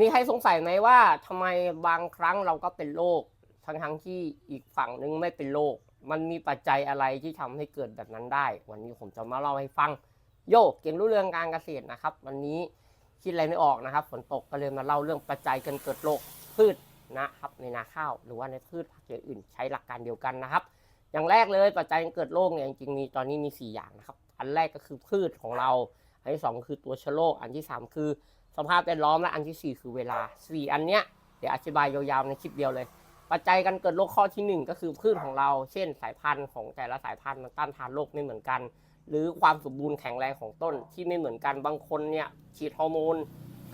มีใครสงสัยไหมว่าทำไมบางครั้งเราก็เป็นโรคทั้งทั้งๆที่อีกฝั่งนึงไม่เป็นโรคมันมีปัจจัยอะไรที่ทำให้เกิดแบบนั้นได้ วันนี้ผมจะมาเล่าให้ฟัง โยกเก่งรู้เรื่องการเกษตรนะครับ วันนี้คิดอะไรไม่ออกนะครับ ฝนตกก็เลยมาเล่าเรื่องปัจจัยการเกิดโรคพืชนะครับในนาข้าว หรือว่าในพืชผักอย่างอื่นใช้หลักการเดียวกันนะครับ อย่างแรกเลยปัจจัยการเกิดโรคเนี่ยจริงๆมีตอนนี้มี 4 อย่างนะครับ อันแรกก็คือพืชของเรา อันที่2คือตัวเชื้อโรค อันที่ 3 คือ สภาพแวดล้อมและอันทีสี่ 4 คือเวลา 4 อันเนี้ยเดี๋ยวอธิบายยาวๆในคลิปเดียวเลย ปัจจัยการเกิดโรคข้อทีหนึ่1 ก็คือพืชของเรา เช่น สายพันธุ์ของแต่ละสายพันธุ์มันต้านทานโรคไม่เหมือนกัน หรือความสมบูรณ์แข็งแรงของต้นที่ไม่เหมือนกัน บางคนเนี่ยฉีดฮอร์โมน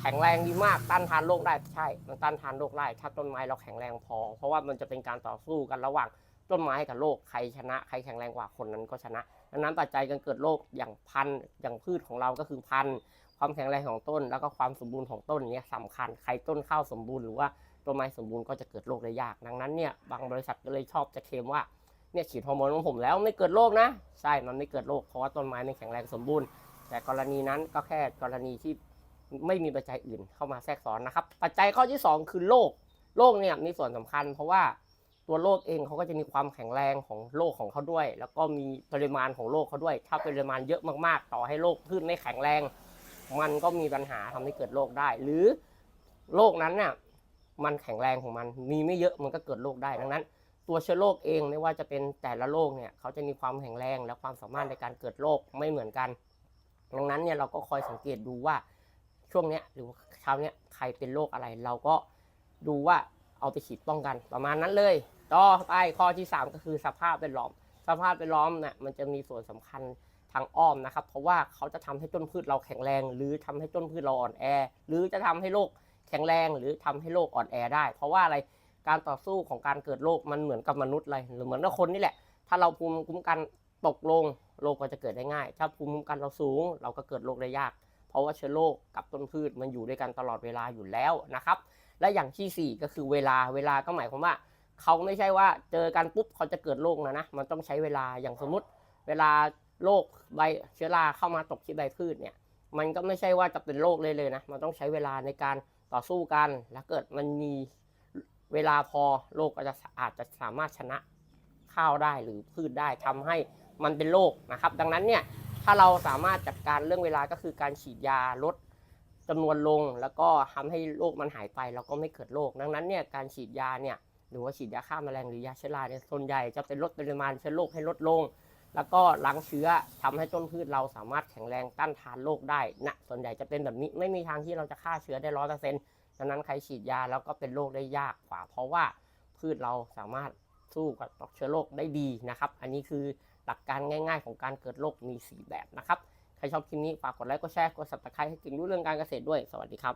แข็งแรงดีมากต้านทานโรคได้ใช่ มันต้านทานโรคได้ถ้าต้นไม้เราแข็งแรงพอ เพราะว่ามันจะเป็นการต่อสู้กันระหว่าง ต้นไม้กับโรคใครชนะใครแข็งแรงกว่าคนนั้นก็ชนะดังนั้นปัจจัยการเกิดโรคอย่างพันธุ์อย่างพืชของเราก็คือพันธุ์ความแข็งแรงของต้น แล้วก็ความสมบูรณ์ของต้นเนี่ยสำคัญใครต้นข้าวสมบูรณ์หรือว่าต้นไม้สมบูรณ์ก็จะเกิดโรคได้ยาก ดังนั้นเนี่ยบางบริษัทก็เลยชอบจะเคลมว่าเนี่ยฉีดฮอร์โมนของผมแล้วไม่เกิดโรคนะ ใช่ มันไม่เกิดโรคเพราะว่าต้นไม้ไม่แข็งแรงสมบูรณ์ แต่กรณีนั้นก็แค่กรณีที่ไม่มีปัจจัยอื่นเข้ามาแทรกซ้อนนะครับ ปัจจัยข้อที่ 2 คือโรค โรคเนี่ยมีส่วนสำคัญ เพราะว่า ตัวโรคเองเขาก็จะมีความแข็งแรงของโรคของเขาด้วย แล้วก็มีปริมาณของโรคเขาด้วย ถ้าปริมาณเยอะมากๆ ต่อให้โรคพืชไม่แข็งแรง มันก็มีปัญหาทำให้เกิดโรคได้ หรือโรคนั้นน่ะมันแข็งแรงของมันมีไม่เยอะมันก็เกิดโรคได้ดังนั้น ตัวเชื้อโรคเองไม่ว่าจะเป็นแต่ละโรคเนี่ยเขาจะมีความแข็งแรงและความสามารถในการเกิดโรคไม่เหมือนกัน ดังนั้นเนี่ยเราก็คอยสังเกตดูว่าช่วงเนี้ยหรือว่าคราเนี้ยใครเป็นโรคอะไร เราก็ดูว่าเอาไปฉีดป้องกันประมาณนั้นเลย ต่อไปข้อที่ 3 ก็คือสภาพแวดล้อม สภาพแวดล้อมเนี่ยมันจะมีส่วนสำคัญทางอ้อมนะครับ เพราะว่าเขาจะทำให้ต้นพืชเราแข็งแรง หรือทำให้ต้นพืชเราอ่อนแอ หรือจะทำให้โรคแข็งแรงหรือทำให้โรคอ่อนแอได้ เพราะว่าอะไรการต่อสู้ของการเกิดโรคมันเหมือนกับมนุษย์เลยหรือเหมือนกับคนนี่แหละ ถ้าเราภูมิคุ้มกันตกลงโรคก็จะเกิดได้ง่าย ถ้าภูมิคุ้มกันเราสูง เราก็เกิดโรคได้ยาก เพราะว่าเชื้อโรคกับต้นพืชมันอยู่ด้วยกันตลอดเวลาอยู่แล้วนะครับ และอย่างที่ 4 ก็คือเวลาเวลาก็หมายความว่า เขาไม่ใช่ว่าเจอกันปุ๊บเขาจะเกิดโรคนะนะมันต้องใช้เวลาอย่างสมมติเวลาโรคใบเชื้อราเข้ามาตกที่ใบพืชเนี่ยมันก็ไม่ใช่ว่าจะเป็นโรคเลยเลยนะมันต้องใช้เวลาในการต่อสู้กัน แล้วเกิดมันมีเวลาพอโรคก็จะอาจจะสามารถชนะข้าวได้หรือพืชได้ทำให้มันเป็นโรคนะครับ ดังนั้นเนี่ยถ้าเราสามารถจัดการเรื่องเวลาก็คือการฉีดยาลดจำนวนลง แล้วก็ทำให้โรคมันหายไปแล้วก็ไม่เกิดโรคดังนั้นเนี่ยการฉีดยาเนี่ย รือว่าฉีดยาฆ่าแมลงหรือยาเชื้อราเนี่ยส่วนใหญ่จะเป็นลดปริมาณเชื้อโรคให้ลดลง แล้วก็ล้างเชื้อทำให้ต้นพืชเราสามารถแข็งแรงต้านทานโรคได้นะส่วนใหญ่จะเป็นแบบนี้ไม่มีทางที่เราจะฆ่าเชื้อได้ร้อยเปอร์เซ็นต์ดังนั้นใครฉีดยาแล้วก็เป็นโรคได้ยากกว่า เพราะว่าพืชเราสามารถสู้กับเชื้อโรคได้ดีนะครับ อันนี้คือหลักการง่าย ๆ ของการเกิดโรคมี 4 แบบนะครับ ใครชอบคลิปนี้ฝากกดไลค์ กดแชร์ กด subscribe ให้เก่งรู้เรื่องการเกษตรด้วย สวัสดีครับ